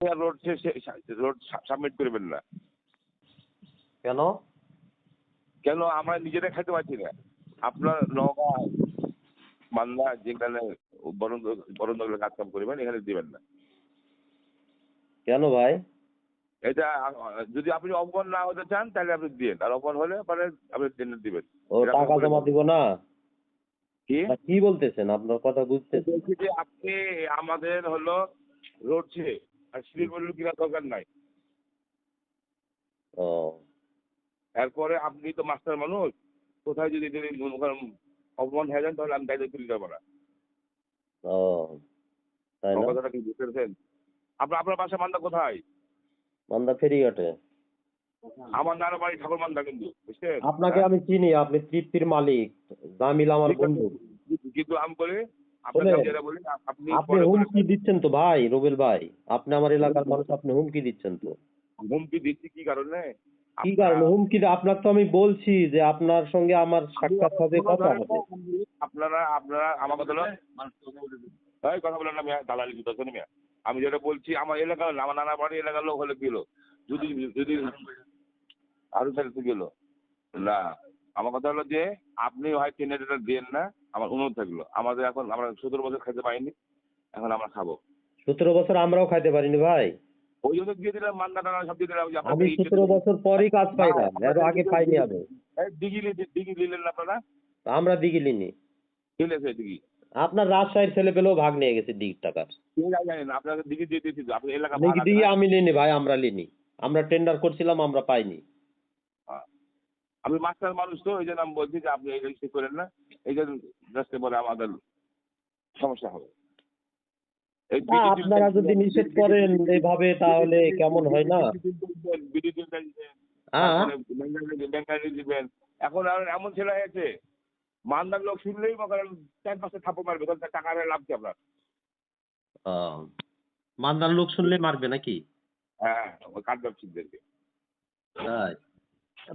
Road road submit করবেন না। কেন? কেন? আমরা নিজেরা খেতে পারছি না। আপনার মালদা যেখানে কাজ কাম করবেন এখানে দিবেন না। কেন ভাই? এটা যদি আপনি অপমান না হতে চান তাহলে আপনি দিন আর অপমান হলে পরে আপনি টেন্ডার দিবেন। ও টাকা জমা দিব না? কি? কি বলতেছেন? আপনার কথা বুঝতে আপনি আমাদের হলো রোড আর দরকার নাই। ও। এরপরে আপনি তো মাস্টার মানুষ কোথায় যদি মনে অপমান হয়ে যান তাহলে আমি দায়িত্ব তুলে যাব না। ও তাই না? আমার কথাটা কি বুঝতে পেরেছেন? আপনার আপনার বাসা মান্দা কোথায়? মান্দা ফেরিঘাটে। আমার নানা বাড়ি ঠাকুর মান্দা কিন্তু বুঝছেন? আপনাকে আমি চিনি আপনি তৃপ্তির মালিক জামিল আমার বন্ধু। কিন্তু আমি বলি আমি যেটা আপনি হুমকি দিচ্ছেন তো ভাই রুবেল ভাই। আপনি আমার এলাকার মানুষ আপনি হুমকি দিচ্ছেন তো। হুমকি দিচ্ছি কি কারণে? কি কারণে? হুমকি আপনার তো আমি বলছি যে আপনার সঙ্গে আমার সাক্ষাৎ হবে কথা হবে। আপনারা আপনারা আমার কথা হলো এই কথা বলেন মিয়া দালালি দরকার মিয়া? আমি যেটা বলছি আমার এলাকার না, আমার নানা বাড়ি এলাকার লোক হলে গেল যদি যদি আরও তাহলে গেল। না আমার কথা হলো যে আপনি হয় টেন্ডারটা দেন না আমার অনুরোধ থাকল। আমাদের এখন আমরা সতেরো বছর খেতে পাইনি এখন আমরা খাব। সতেরো বছর আমরাও খাইতে পারিনি ভাই। ওই জন্য দিয়ে দিলাম মান্দা টানা সব দিয়ে দিলাম আমি সতেরো বছর পরই কাজ পাইলাম এর আগে পাইনি আমি। নিলেন না আপনারা? আমরা দিঘি লিনি দিঘি আপনার রাজশাহীর ছেলে পেলেও ভাগ নিয়ে গেছে দিঘির টাকার কে দিঘি দিয়ে দিয়েছি এলাকা দিঘি আমি লিনি ভাই আমরা লিনি আমরা টেন্ডার করছিলাম আমরা পাইনি। আমি মাস্টার মানুষ তো ওই জন্য আমি বলছি যে আপনি এই ঠিক করেন না। রাস্তায় পরে আমাদের সমস্যা হবে। আপনারা যদি নিষেধ করেন এইভাবে তাহলে কেমন হয় না? এখন আর এমন ছেলে হয়েছে মান্দার লোক শুনলেই চার পাঁচটা থাপ্পড় মারবে তার টাকা লাভ কি আপনার? মান্দার লোক শুনলে মারবে নাকি? হ্যাঁ কাঠ ব্যবসায়ীদেরকে তাই?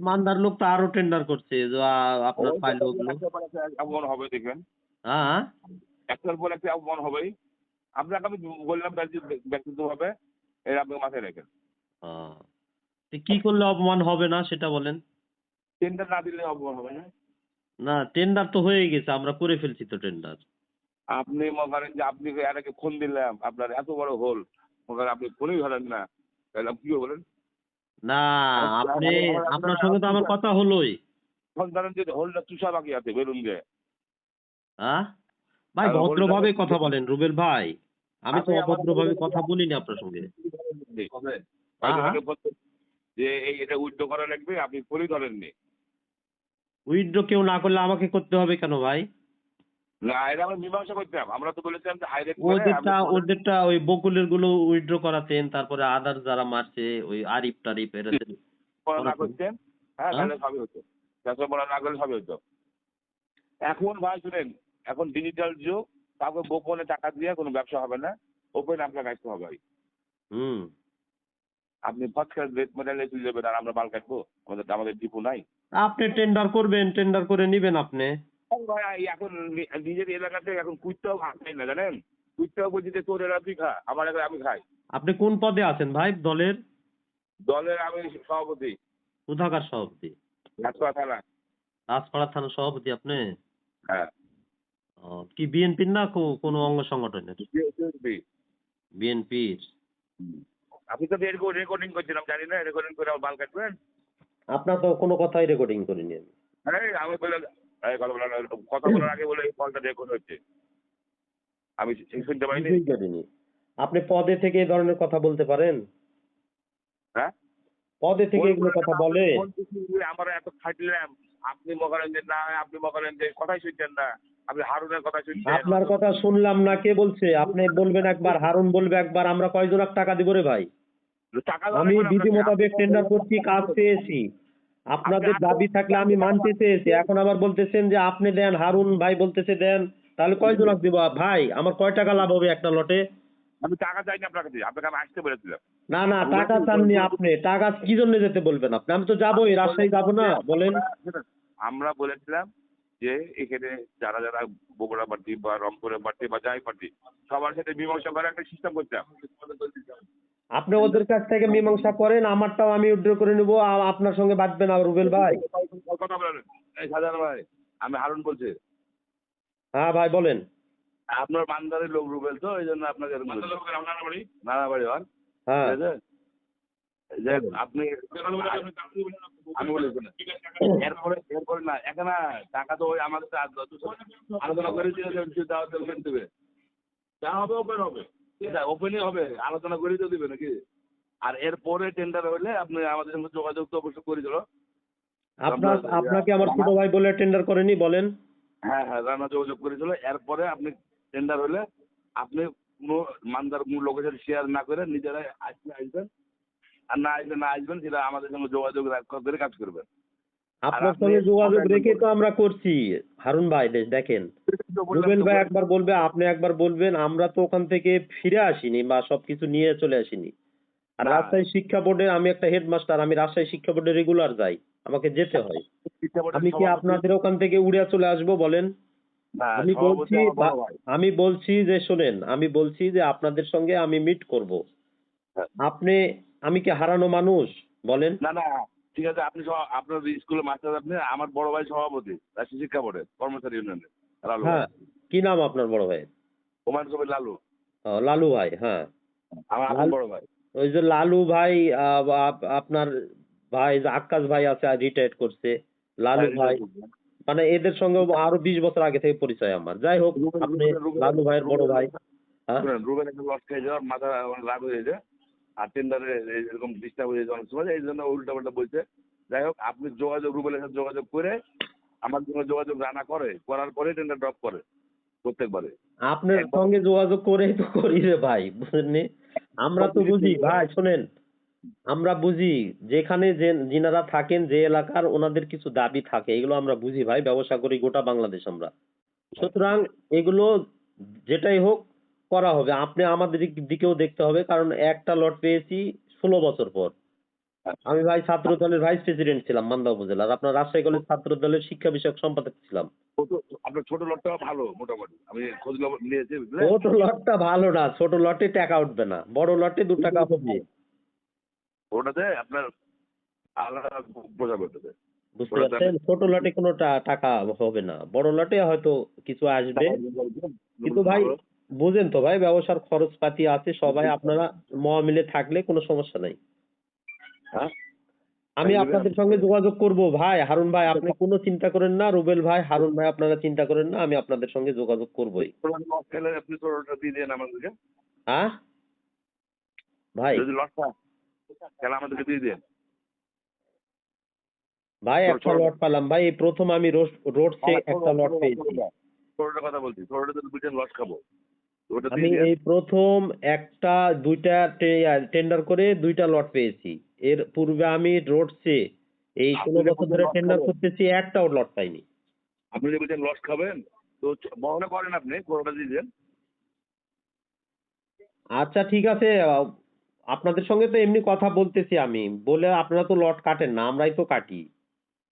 মান্দার লোক তো আরও টেন্ডার করছে যে আপনার পাইলো অপমান হবে দেখবেন। হ্যাঁ একটার পর একটা অপমান হবেই। আপনাকে আমি বললাম ব্যক্তি- ব্যক্তিগতভাবে এর আপনি মাথায় রাখেন। কি করলে অপমান হবে না সেটা বলেন। টেন্ডার না দিলে অপমান হবে না। না টেন্ডার তো হয়ে গেছে আমরা করে ফেলছি তো টেন্ডার আপনি মনে করেন যে আপনি এর আগে ফোন দিলাম আপনার এত বড় হোল মনে করেন আপনি ফোনই ধরেন না। তাহলে কি বলেন? না আপনি আপনার সঙ্গে তো আমার কথা হলোই। ফোন ধরেন যে হোলটা চুষা বাকি আছে হ্যাঁ ভাই ভদ্রভাবে কথা বলেন রুবেল ভাই। আমি তো অভদ্রভাবে কথা বলিনি আপনার সঙ্গে। যে এই এটা উইথড্র করা লাগবে আপনি ফোনই ধরেননি। উইথড্র কেউ না করলে আমাকে করতে হবে কেন ভাই? না এটা আমরা মীমাংসা করতাম আমরা তো বলেছিলাম যে হাইরেট ওদেরটা ওদেরটা ওই বকুলেরগুলো উইথড্র করাতেন তারপরে আদার যারা মারছে ওই আরিফ টারিফ এরা না করতেন হ্যাঁ হ্যাঁ? তাহলে সবই হতো ব্যবসা পড়া না করলে সবই হতো এখন ভাই শুনেন এখন ডিজিটাল যুগ কাউকে গোপনে টাকা দিয়ে কোনো ব্যবসা হবে না ওপেন আপনার কাজতে হবে ভাই। হুম। আপনি ক্লাস রেট মেটালে তুলে দেবেন আর আমরা মাল কাটবো? আমাদের আমাদের ডিপো নাই। আপনি টেন্ডার করবেন টেন্ডার করে নিবেন আপনি। ভাই এখন নিজের এলাকাতে এখন কুইতেও ভাগ নেই না জানেন? কুইতেও বলছি যে তোর এলাকা তুই খা আমার এলাকায় আমি খাই। আপনি কোন পদে আছেন ভাই দলের? দলের আমি সভাপতি। কোথাকার সভাপতি? ঘাটপাড়া থানা। রাজপাড়া থানার সভাপতি আপনি? হ্যাঁ। কি বিএনপির না কোনো অঙ্গ সংগঠনের? বিএনপির। আপনি তো রেকর্ডিং করছিলাম জানি না রেকর্ডিং করে আমার মাল কাটবেন? আপনার তো কোনো কথাই রেকর্ডিং করিনি আমি। আমি বলে এই কথা বলার কথা বলার আগে বলে এই কলটা রেকর্ড হচ্ছে। আমি শুনতে পাইনি? আপনি পদে থেকে এই ধরনের কথা বলতে পারেন? হ্যাঁ? পদে থেকে এগুলো কথা বলে? আমরা এত খাটলাম আপনি না আপনি কথাই শুনছেন না আপনি হারুনের কথা শুনছেন। আপনার কথা শুনলাম না কে বলছে? আপনি বলবেন একবার হারুন বলবে একবার আমরা কয়জন টাকা দিব রে ভাই? টাকা আমি বিধি মোতাবেক টেন্ডার করছি কাজ পেয়েছি। আপনাদের দাবি থাকলে আমি মানতে চেয়েছি। এখন আবার বলতেছেন যে আপনি দেন হারুন ভাই বলতেছে দেন তাহলে কয়জন দিব? ভাই আমার কয় টাকা লাভ হবে একটা লটে? আমি টাকা চাইনি আপনার কাছে আপনাকে আমি আসতে বলেছিলাম না না টাকা চাননি আপনি। টাকা কি জন্য যেতে বলবেন আপনি? আমি তো যাবোই রাজশাহী যাব না বলেন। আমরা বলেছিলাম যে এখানে যারা যারা বগুড়া পার্টি বা রংপুরের পার্টি বা যাই পার্টি সবার সাথে মীমাংসা করার একটা সিস্টেম করতাম আপনি ওদের কাছ থেকে মীমাংসা করেন আমারটাও আমি উইথড্র করে নেব আপনার সঙ্গে বাঁচবে না রুবেল ভাই। কথা বলেন এই সাজান ভাই আমি হারুন বলছি। হ্যাঁ ভাই বলেন। আপনার বান্দারের লোক রুবেল তো এই জন্য আপনাকে এরকম বলছি। নানা বাড়ি? হন। হ্যাঁ। আপনি আমি বলি। এরপরে এরপরে না এখানে টাকা তো ওই আমাদের আলোচনা করে দেবে যা হবে ওপেন হবে। ওপেনই হবে আলোচনা করে তো দিবে নাকি? আর এরপরে টেন্ডার হইলে আপনি আমাদের সঙ্গে যোগাযোগ তো অবশ্যই করে দিল। আপনার আপনাকে আমার ছোট ভাই বলে টেন্ডার করেনি বলেন। হ্যাঁ হ্যাঁ রান্না যোগাযোগ করেছিল এরপরে আপনি টেন্ডার হলে আপনি কোনো মানদার কোনো সাথে শেয়ার না করে নিজেরাই আসলে আসবেন। আর না আসলে না আসবেন সেটা আমাদের সঙ্গে যোগাযোগ করে কাজ করবেন। আপনার সঙ্গে যোগাযোগ রেখে তো আমরা করছি। হারুন ভাই দেখেন। রুবেল ভাই একবার বলবে আপনি একবার বলবেন আমরা তো ওখান থেকে ফিরে আসিনি বা সবকিছু নিয়ে চলে আসিনি। আর রাজশাহী শিক্ষা বোর্ডে আমি একটা হেডমাস্টার আমি রাজশাহী শিক্ষা বোর্ডে রেগুলার যাই। আমাকে যেতে হয়। আমি কি আপনাদের ওখান থেকে উড়ে চলে আসব বলেন? আমি বলছি আমি বলছি যে শোনেন আমি বলছি যে আপনাদের সঙ্গে আমি মিট করব। হ্যাঁ। আপনি আমি কি হারানো মানুষ বলেন? না না ঠিক আছে আপনি সব আপনার স্কুলের মাস্টার আপনি আমার বড় ভাই সভাপতি রাষ্ট্রীয় শিক্ষা বোর্ডে কর্মচারী ইউনিয়নে লালু হ্যাঁ কি নাম আপনার বড় ভাই হুমায়ুন কবির লালু। লালু ভাই হ্যাঁ। আমার বড় ভাই। ওই যে লালু ভাই আপনার ভাই যে আক্কাস ভাই আছে রিটায়ার্ড করছে লালু ভাই। মানে এদের সঙ্গে আরও বিশ বছর আগে থেকে পরিচয় আমার। যাই হোক আপনি লালু ভাইয়ের বড় ভাই হ্যাঁ। একটা লস খেয়ে যাওয়ার মাথা রাগ হয়ে যায় আর টেন্ডারে এরকম ডিস্টার্ব হয়ে যাওয়ার সময় এই জন্য উল্টা পাল্টা বলছে যাই হোক আপনি যোগাযোগ রুবেলের সাথে যোগাযোগ করে আমার সঙ্গে যোগাযোগ রানা করে করার পরে টেন্ডার ড্রপ করে প্রত্যেকবারে। আপনার সঙ্গে যোগাযোগ করেই তো করি রে ভাই বুঝলেননি? আমরা তো বুঝি ভাই শোনেন আমরা বুঝি যেখানে যে যিনারা থাকেন যে এলাকার ওনাদের কিছু দাবি থাকে এগুলো আমরা বুঝি ভাই ব্যবসা করি গোটা বাংলাদেশ আমরা। সুতরাং এগুলো যেটাই হোক করা হবে। আপনি আমাদের দিকেও দেখতে হবে কারণ একটা লট পেয়েছি ষোলো বছর পর। আমি ভাই ছাত্র দলের ভাইস প্রেসিডেন্ট ছিলাম মান্দা উপজেলার। আপনার রাজশাহী কলেজ ছাত্র দলের শিক্ষা বিষয়ক সম্পাদক ছিলাম। ছোট- আপনার ছোট লটটাও ভালো মোটামুটি। আমি খোঁজ নিয়েছি ছোট লটটা ভালো না ছোট লটে টাকা উঠবে না। বড় লটে দু টাকা হবে। ওটাতে আপনার আলাদা বুঝতে পারছেন? ছোট লটে কোনো টাকা হবে না। বড় লটে হয়তো কিছু আসবে। কিন্তু ভাই বুঝেন তো ভাই ব্যবসার খরচপাতি আছে সবাই আপনারা মহামিলে থাকলে কোনো সমস্যা নাই। হ্যাঁ? আমি আপনাদের সঙ্গে যোগাযোগ করব ভাই হারুন ভাই আপনি কোনো চিন্তা করেন না রুবেল ভাই হারুন ভাই আপনারা চিন্তা করেন না আমি আপনাদের সঙ্গে যোগাযোগ করবই। আপনি দিয়ে দেন আমাদেরকে। হ্যাঁ? ভাই। যদি লসটা খেলে আমাদেরকে দিয়ে দেন। ভাই একটা লট পেলাম। ভাই এই প্রথম আমি রোড রোডসে একটা লট পেয়েছি। কথা বলছি। ছোটটা যদি বুঝেন লস খাব। আমি এই প্রথম একটা দুইটা টেন্ডার করে দুইটা লট পেয়েছি। এর পূর্বে আমি রোডসে এই ষোলো বছর ধরে টেন্ডার করতেছি একটাও লট পাইনি। আপনি যদি বলছেন লস খাবেন তো বহনে করেন আপনি ছোটটা দিয়ে দেন। আচ্ছা ঠিক আছে। আপনাদের সঙ্গে তো এমনি কথা বলতেছি আমি। বলে আপনারা তো লট কাটেন না আমরাই তো কাটি।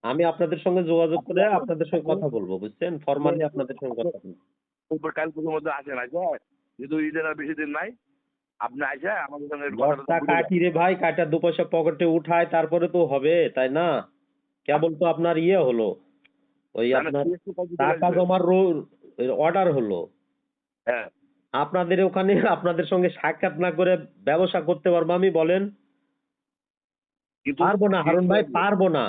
আমি আপনাদের সঙ্গে যোগাযোগ করে আপনাদের সঙ্গে কথা বলব বুঝছেন? ফরমালি আপনাদের সঙ্গে কথা বলব। উপর কাল পুজোর মধ্যে আসেন আসে যেহেতু ঈদের আর বেশি দিন নাই আপনি আসে আমাদের সঙ্গে। কাটি রে ভাই কাটা দু পয়সা পকেটে উঠায় তারপরে তো হবে তাই না? কেবল তো আপনার ইয়ে হলো ওই আপনার টাকা জমার অর্ডার হলো। হ্যাঁ। আপনাদের ওখানে আপনাদের সঙ্গে সাক্ষাৎ না করে ব্যবসা করতে পারব আমি বলেন। পারব না হারুন ভাই পারব না।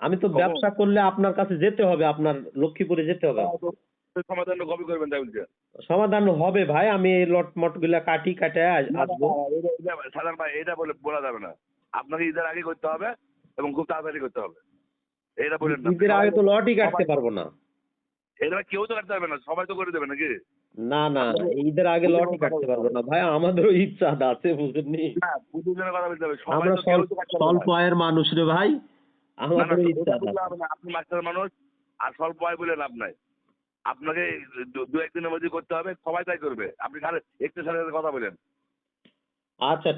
আমি তো ব্যবসা করলে আপনার কাছে যেতে হবে আপনার লক্ষ্মীপুরে যেতে হবে। সমাধানটা কবে করবেন তাই বলছেন সমাধান হবে ভাই আমি এই লট মটগুলা কাটি কাটে আসব। সাধারণ ভাই এটা বলে বলা যাবে না। আপনাকে ঈদের আগে করতে হবে এবং খুব তাড়াতাড়ি করতে হবে। এটা বলেন না। ঈদের আগে তো লটই কাটতে পারব না। এটা কেউ তো কাটতে পারবে না সবাই তো করে দেবে নাকি? না না ঈদের আগে লটই কাটতে পারব না ভাই আমাদেরও ইচ্ছা আছে বুঝেননি? না কথা বলতে হবে সবাই আমরা স্বল্প। আয়ের মানুষ রে ভাই। আপনি মাস্টার মানুষ আর স্বল্প আয় বলে লাভ নাই। আপনাকে দু- একদিনের মধ্যে করতে হবে সবাই তাই করবে। আপনি একটু সাথে কথা বলেন। আচ্ছা